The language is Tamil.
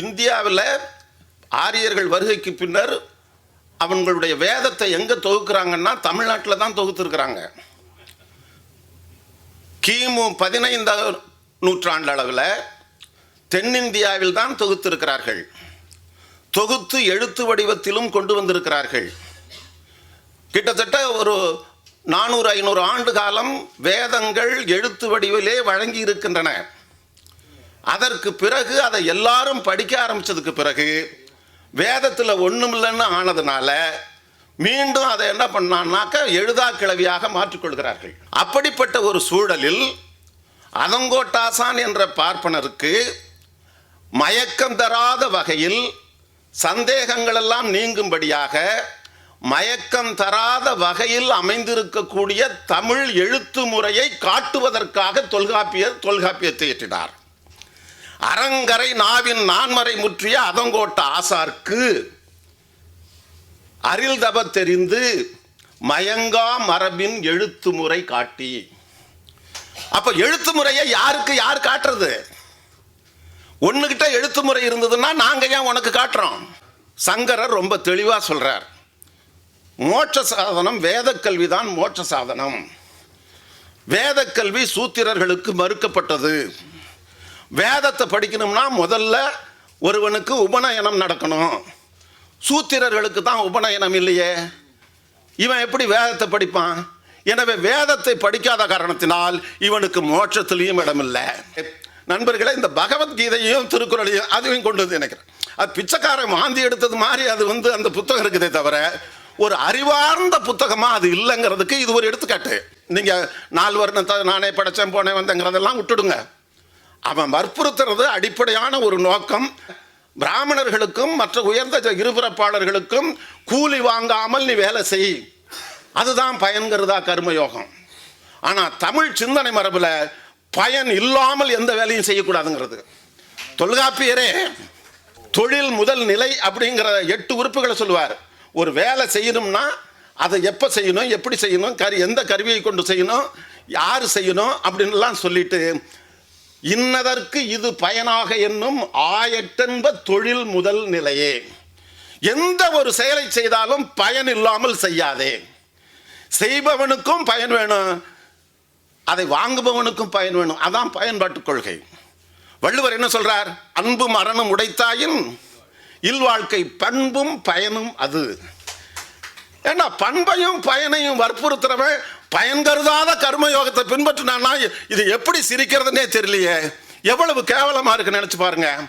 இந்தியாவில் ஆரியர்கள் வருகைக்கு பின்னர் அவங்களுடைய வேதத்தை எங்கே தொகுக்கிறாங்கன்னா தமிழ்நாட்டில் தான் தொகுத்துருக்குறாங்க. கிமு பதினைந்தாம் நூற்றாண்டு அளவில் தென்னிந்தியாவில் தான் தொகுத்திருக்கிறார்கள். தொகுத்து எழுத்து வடிவத்திலும் கொண்டு வந்திருக்கிறார்கள். கிட்டத்தட்ட ஒரு நானூறு ஐநூறு ஆண்டு காலம் வேதங்கள் எழுத்து வடிவிலே வழங்கி இருக்கின்றன அதற்கு பிறகு அதை எல்லாரும் படிக்க ஆரம்பிச்சதுக்கு பிறகு வேதத்தில் ஒன்றும் இல்லைன்னு ஆனதுனால மீண்டும் அதை என்ன பண்ணான்னாக்க எழுதா கிளவியாக மாற்றிக்கொள்கிறார்கள். அப்படிப்பட்ட ஒரு சூழலில் அதங்கோட்டாசான் என்ற பார்ப்பனருக்கு மயக்கம் தராத வகையில் சந்தேகங்களெல்லாம் நீங்கும்படியாக மயக்கம் தராத வகையில் அமைந்திருக்கக்கூடிய தமிழ் எழுத்து முறையை காட்டுவதற்காக தொல்காப்பியர் தொல்காப்பியத்தை ஏற்றினார். அரங்கரை நாவின் நான்மறை முற்றிய அதங்கோட்ட ஆசார்க்கு அரில் தப தெரிந்து மயங்கா மரபின் எழுத்து முறை காட்டி. அப்ப எழுத்து முறையை யாருக்கு யார் காட்டுறது? ஒண்ணுகிட்ட எழுத்து முறை இருந்ததுன்னா நாங்க ஏன் உனக்கு காட்டுறோம்? சங்கரர் ரொம்ப தெளிவா சொல்றார். மோட்ச சாதனம் வேதக்கல்வி தான் மோட்ச சாதனம். வேதக்கல்வி சூத்திரர்களுக்கு மறுக்கப்பட்டது. வேதத்தை படிக்கணும்னா முதல்ல ஒருவனுக்கு உபநயனம் நடக்கணும். சூத்திரர்களுக்கு தான் உபநயனம் இல்லையே. இவன் எப்படி வேதத்தை படிப்பான்? எனவே வேதத்தை படிக்காத காரணத்தினால் இவனுக்கு மோட்சத்திலையும் இடமில்லை. நண்பர்களே இந்த பகவத்கீதையும் திருக்குறளையும் அதையும் கொண்டு வந்து நினைக்கிறேன் அது பிச்சைக்காரன் வாந்தி எடுத்தது மாதிரி அது வந்து அந்த புத்தகம் இருக்குதே தவிர ஒரு அறிவார்ந்த புத்தகமாக அது இல்லைங்கிறதுக்கு இது ஒரு எடுத்துக்காட்டு. நீங்கள் நாலு வருணத்தை நானே படைச்சேன் போனேன் வந்தேங்கிறதெல்லாம் விட்டுடுங்க. அவன் வற்புறுத்துறது அடிப்படையான ஒரு நோக்கம். பிராமணர்களுக்கும் மற்ற உயர்ந்த இருபிறப்பாளர்களுக்கும் கூலி வாங்காமல் நீ வேலை செய். அதுதான் பயன்கிறதா கர்மயோகம். ஆனால் தமிழ் சிந்தனை மரபில் பயன் இல்லாமல் எந்த வேலையும் செய்யக்கூடாதுங்கிறது. தொல்காப்பியரே தொழில் முதல் நிலை அப்படிங்கிற எட்டு உறுப்புகளை சொல்லுவார். ஒரு வேலை செய்யணும்னா அதை எப்போ செய்யணும் எப்படி செய்யணும் கரு எந்த கருவியை கொண்டு செய்யணும் யார் செய்யணும் அப்படின்லாம் சொல்லிட்டு இன்னதற்கு இது பயனாக என்னும் ஆயட்டென்ப தொழில் முதல் நிலையே. எந்த ஒரு செயலை செய்தாலும் பயன் இல்லாமல் செய்யாதே. செய்பவனுக்கும் பயன் வேணும். அதை வாங்குபவனுக்கும் பயன் வேணும். அதான் பயன்பாட்டு கொள்கை. வள்ளுவர் என்ன சொல்றார்? அன்பும் மரணம் உடைத்தாயின் இல்வாழ்க்கை பண்பும் பயனும் அது. ஏன்னா பண்பையும் பயனையும் வற்புறுத்துறவன் பயன் கருதாத கர்மயோகத்தை பின்பற்றினான்னா இது எப்படி சிரிக்கிறதுனே தெரியலையே. எவ்வளவு கேவலமாக இருக்கு நினச்சி பாருங்கள்